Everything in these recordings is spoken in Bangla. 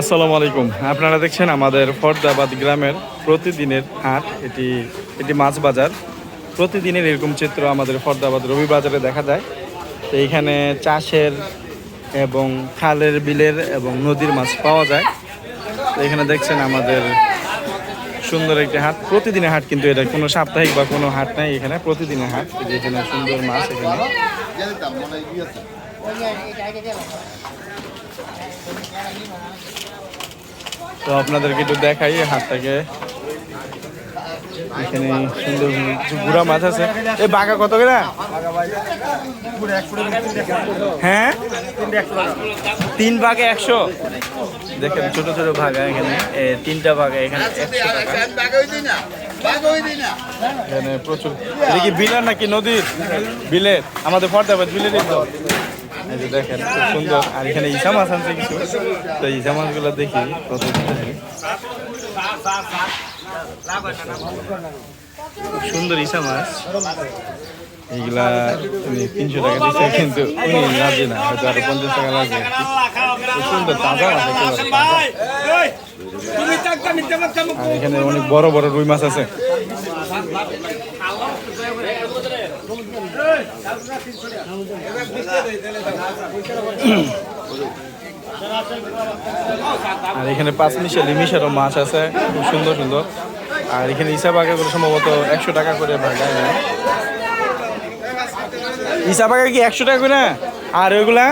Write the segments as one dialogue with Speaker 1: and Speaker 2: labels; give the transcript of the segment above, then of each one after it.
Speaker 1: আসসালামু আলাইকুম। আপনারা দেখছেন আমাদের ফরদাবাদ গ্রামের প্রতিদিনের হাট। এটি এটি মাছ বাজার। প্রতিদিনের এরকম চিত্র আমাদের ফরদাবাদ রবি বাজারে দেখা যায়। তো এইখানে চাষের এবং খালের, বিলের এবং নদীর মাছ পাওয়া যায়। তো এখানে দেখছেন আমাদের সুন্দর একটি হাট। প্রতিদিনের হাট কিন্তু এটা। কোনো সাপ্তাহিক বা কোনো হাট নাই এখানে। প্রতিদিনের হাট। এখানে সুন্দর মাছ এখানে। তো আপনাদেরকে একটু দেখাই হাতটাকে এখানে সুন্দর গুড়া মাছ আছে। এই বাঘা কত করে? হ্যাঁ? তিন ভাগে একশো। দেখেন, ছোট ছোট ভাগা এখানে। তিনটা ভাগা এখানে এখানে প্রচুর কি বিলের নাকি নদীর? বিলের। আমাদের ফর্দাবাদ বিলের এই দেখেন, খুব সুন্দর। আর এখানে ইসা মাছ আনছে কিছু। তো ইসা মাছগুলো দেখি কত। সুন্দর ইসা মাছ এইগুলা তিনশো টাকা দিচ্ছে কিন্তু পঞ্চাশ টাকা লাগবে সুন্দর তাজা মাছ এখানে অনেক বড় বড় রুই মাছ আছে। আর এখানে পাঁচ মিশে লিমিশারও মাছ আছে, খুব সুন্দর সুন্দর। আর এখানে ইসা বাগা করে সম্ভবত একশো টাকা করে ভাগা। ইসা বাগা কি একশো টাকা করে? আর ওইগুলা?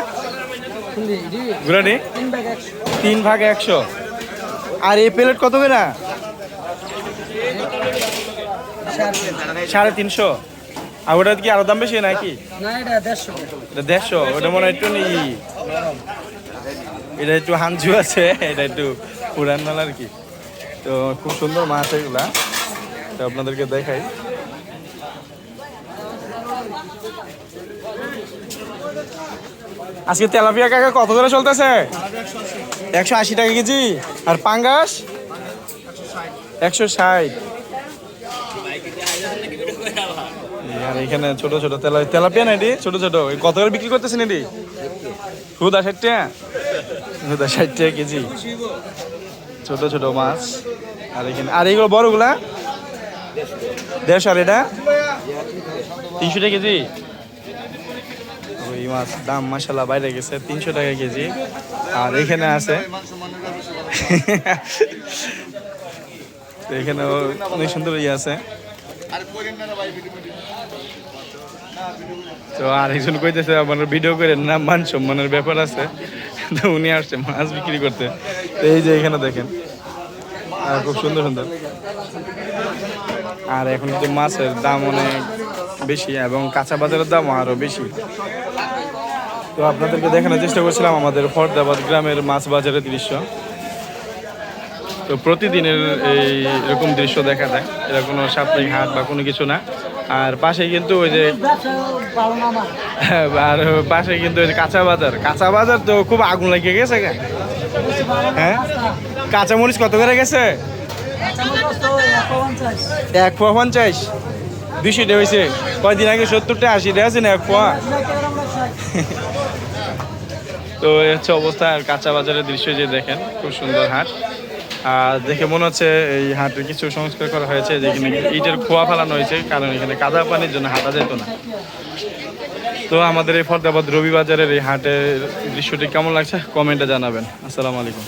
Speaker 1: তিন ভাগ একশো। আর এই প্লেট কত করে? সাড়ে তিনশো। আর ওটা কি আরও দাম বেশি নাকি?
Speaker 2: না এটা দেড়শো।
Speaker 1: এটা দেড়শো ওটা মনে হয় একটু ই এটা একটু হাঞ্জু আছে এটা একটু পুরান মাল আর কি। তো খুব সুন্দর মাছ এগুলা। তো আপনাদেরকে দেখাই। আজকে তেলাপিয়া কাকা কত করে চলতেছে? একশো আশি টাকা কেজি। আর পাঙ্গাস? একশো ষাট। আর এখানে ছোট ছোট তেলা তেলাপিয়া না এটি? ছোট ছোট। কত করে বিক্রি করতেছেন এটি? হুদা ষাট টাকা? হুদা ষাট টাকা কেজি। ছোট ছোট মাছ। আর এখানে আর এইগুলো বড়গুলা? দেড়শো আর এটা? তিনশো টাকা কেজি? ওই মাছ দাম মাসাল্লাহ বাইরে গেছে, তিনশো টাকা কেজি। আর এখানে আছে এখানে অনেক সুন্দর ইয়ে আছে। তো আরেকজন কইতেছে, আপনার ভিডিও করে না, মান সম্মানের ব্যাপার আছে। তো উনি আসছে, মাছ বিক্রি করতে। তো এই যে এখানে দেখেন, আর খুব সুন্দর সুন্দর। আর এখন কিন্তু মাছের দাম অনেক বেশি এবং কাঁচা বাজারের দাম আরও বেশি। তো আপনাদেরকে দেখানোর চেষ্টা করছিলাম আমাদের ফরদাবাদ গ্রামের মাছ বাজারের দৃশ্য। তো প্রতিদিনের এই এরকম দৃশ্য দেখা যায়। এটা কোনো সাপ্তাহিক হাট বা কোনো কিছু না। আর পাশে কিন্তু ওই যে
Speaker 2: আমার
Speaker 1: আর পাশে কিন্তু ওই যে কাঁচা বাজার। কাঁচা বাজার তো খুব আগুন লেগে গেছে। হ্যাঁ? কাঁচা মরিচ কত করে গেছে? এক পোয়া পঞ্চাশ। দুইশোটা হয়েছে। কয়দিন আগে সত্তরটা, আশিটা আছে না এক পোয়া তো এই হচ্ছে অবস্থা আর কাঁচা বাজারের দৃশ্য যে দেখেন, খুব সুন্দর হাট। আর দেখে মনে হচ্ছে এই হাটের কিছু সংস্কার করা হয়েছে যেখানে ইটের খোয়া ফেলানো হয়েছে, কারণ এখানে কাদা পানির জন্য হাঁটা যেত না। তো আমাদের এই ফরদাবাদ রবি বাজারের এই হাটের দৃশ্যটি কেমন লাগছে? কমেন্টে জানাবেন। আসসালামু আলাইকুম।